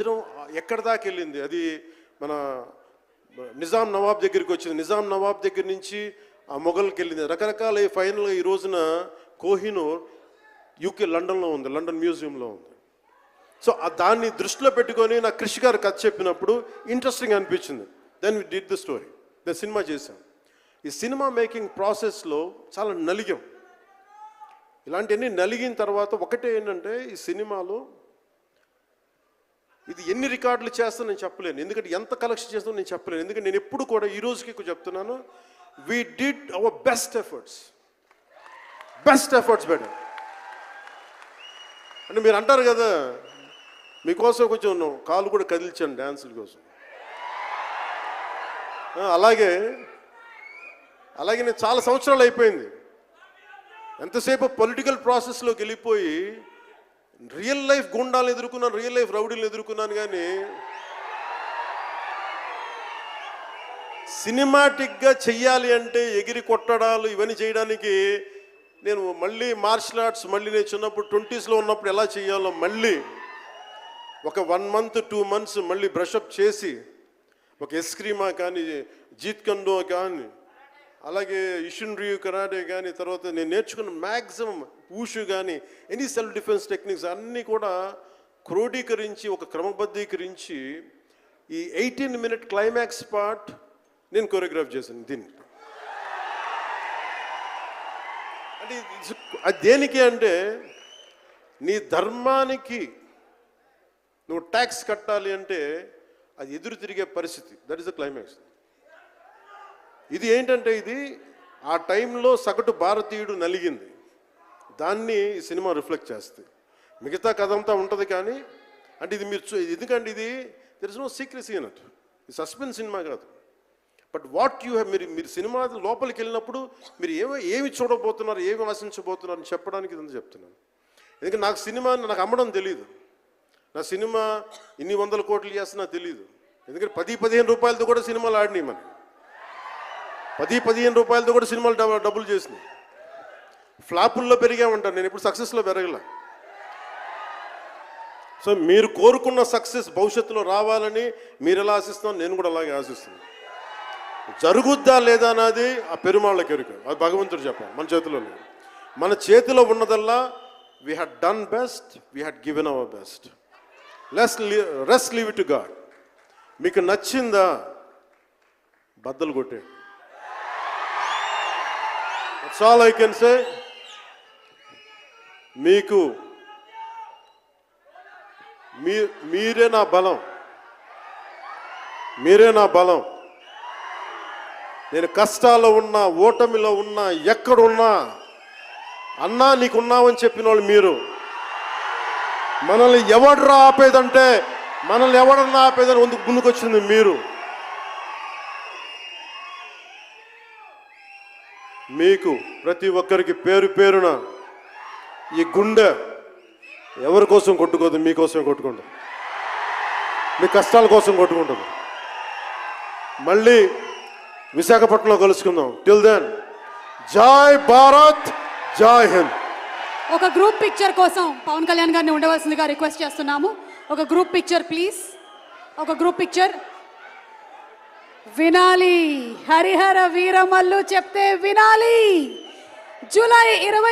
మందిరం ఎక్కడి దాకా వెళ్ళింది? అది మన నిజాం నవాబ్ దగ్గరికి వచ్చింది. నిజాం నవాబ్ దగ్గర నుంచి ఆ మొఘల్కి వెళ్ళింది. రకరకాల ఫైనల్గా ఈ రోజున కోహినూర్ యూకే లండన్లో ఉంది లండన్ మ్యూజియంలో ఉంది. సో ఆ దాన్ని దృష్టిలో పెట్టుకొని నా కృషి గారు కథ చెప్పినప్పుడు ఇంట్రెస్టింగ్ అనిపించింది. Then we did the story then cinema చేశాం. ఈ సినిమా మేకింగ్ ప్రాసెస్లో చాలా నలిగాం. ఇలాంటివన్నీ నలిగిన తర్వాత ఒకటే ఏంటంటే ఈ సినిమాలో ఇది ఎన్ని రికార్డులు చేస్తా నేను చెప్పలేను. ఎందుకంటే ఎంత కలెక్షన్ చేస్తానో నేను చెప్పలేను. ఎందుకంటే నేను ఎప్పుడు కూడా ఈ రోజుకి ఎక్కువ చెప్తున్నాను we did our best efforts best efforts better అంటే మీరు అంటారు కదా మీకోసం కొంచెం కాలు కూడా కదిలిచాను డ్యాన్సుల కోసం. అలాగే అలాగే నేను చాలా సంవత్సరాలు అయిపోయింది. ఎంతసేపు పొలిటికల్ ప్రాసెస్లోకి వెళ్ళిపోయి రియల్ లైఫ్ గుండాలను ఎదుర్కొన్నాను రియల్ లైఫ్ రౌడీలను ఎదుర్కొన్నాను కానీ సినిమాటిక్గా చెయ్యాలి అంటే ఎగిరి కొట్టడాలు ఇవన్నీ చేయడానికి నేను మళ్ళీ మార్షల్ ఆర్ట్స్ మళ్ళీ నేను చిన్నప్పుడు ట్వంటీస్లో ఉన్నప్పుడు ఎలా చేయాలో మళ్ళీ ఒక వన్ మంత్ టూ మంత్స్ మళ్ళీ బ్రషప్ చేసి ఒక ఎస్క్రీమా కానీ జీత్ కండో కానీ అలాగే ఇషన్ రియూ కరాటే కానీ తర్వాత నేను నేర్చుకున్న మ్యాక్సిమం ఊషు కానీ ఎనీ సెల్ఫ్ డిఫెన్స్ టెక్నిక్స్ అన్నీ కూడా క్రోడీకరించి ఒక క్రమబద్ధీకరించి ఈ ఎయిటీన్ మినిట్ క్లైమాక్స్ పార్ట్ నేను కొరియోగ్రాఫ్ చేశాను దీన్ని. అంటే అది దేనికి అంటే నీ ధర్మానికి నువ్వు ట్యాక్స్ కట్టాలి అంటే అది ఎదురు తిరిగే పరిస్థితి. That is the climax. ఇది ఏంటంటే ఇది ఆ టైంలో సగటు భారతీయుడు నలిగింది. దాన్ని ఈ సినిమా రిఫ్లెక్ట్ చేస్తుంది మిగతా కథ అంతా ఉంటుంది కానీ అంటే ఇది మీరు ఎందుకంటే ఇది దర్ ఇస్ నో సీక్రెసీ అన్నట్టు ఇది సస్పెన్స్ సినిమా కాదు. బట్ వాట్ యూ హ్యావ్ మీరు మీరు సినిమా లోపలికి వెళ్ళినప్పుడు మీరు ఏమి ఏమి చూడబోతున్నారు ఏమి ఆశించబోతున్నారు అని చెప్పడానికి ఇదంతా చెప్తున్నాను. ఎందుకంటే నాకు సినిమా నాకు అమ్మడం తెలియదు నా సినిమా ఇన్ని వందల కోట్లు చేస్తున్నా తెలియదు ఎందుకంటే పది పదిహేను రూపాయలతో కూడా సినిమాలు ఆడినాయి మనం పది పదిహేను రూపాయలతో కూడా సినిమాలు డబ- డబ్బులు చేసినాయి. ఫ్లాపుల్లో పెరిగామంటాను నేను ఇప్పుడు సక్సెస్లో పెరగల. సో మీరు కోరుకున్న సక్సెస్ భవిష్యత్తులో రావాలని మీరు ఎలా ఆశిస్తున్నారో నేను కూడా అలాగే ఆశిస్తున్నాను. జరుగుద్దా లేదా అన్నది ఆ పెరుమాళ్ళ ఎరుక అది భగవంతుడు చెప్పాలి మన చేతిలో లేదు. మన చేతిలో ఉన్నదల్లా we had done best we had given our best less rest leave to God మీకు నచ్చిందా? బద్దలు కొట్టేయండి. That's all I can say మీకు మీ మీరే నా బలం. మీరే నా బలం. నేను కష్టాల్లో ఉన్నా ఓటమిలో ఉన్నా ఎక్కడున్నా అన్నా నీకున్నావని చెప్పిన వాళ్ళు మీరు. మనల్ని ఎవడరా ఆపేదంటే మనల్ని ఎవడన్నా ఆపేదని ముందుకు ముందుకొచ్చింది మీరు. మీకు ప్రతి ఒక్కరికి పేరు పేరున ఈ గుండె ఎవరి కోసం కొట్టుకోదు? మీకోసమే కొట్టుకుంటుంది. మీ కష్టాల కోసం కొట్టుకుంటుంది. మళ్ళీ విశాఖపట్నంలో కలుసుకుందాం. టిల్ దెన్ జై భారత్ జై హింద్. ఒక గ్రూప్ పిక్చర్ కోసం పవన్ కళ్యాణ్ గారిని ఉండవలసిందిగా రిక్వెస్ట్ చేస్తున్నాము. ఒక గ్రూప్ పిక్చర్ ప్లీజ్ ఒక గ్రూప్ పిక్చర్ వినాలి. హరిహర వీరమల్లు చెప్తే వినాలి. జూలై ఇరవై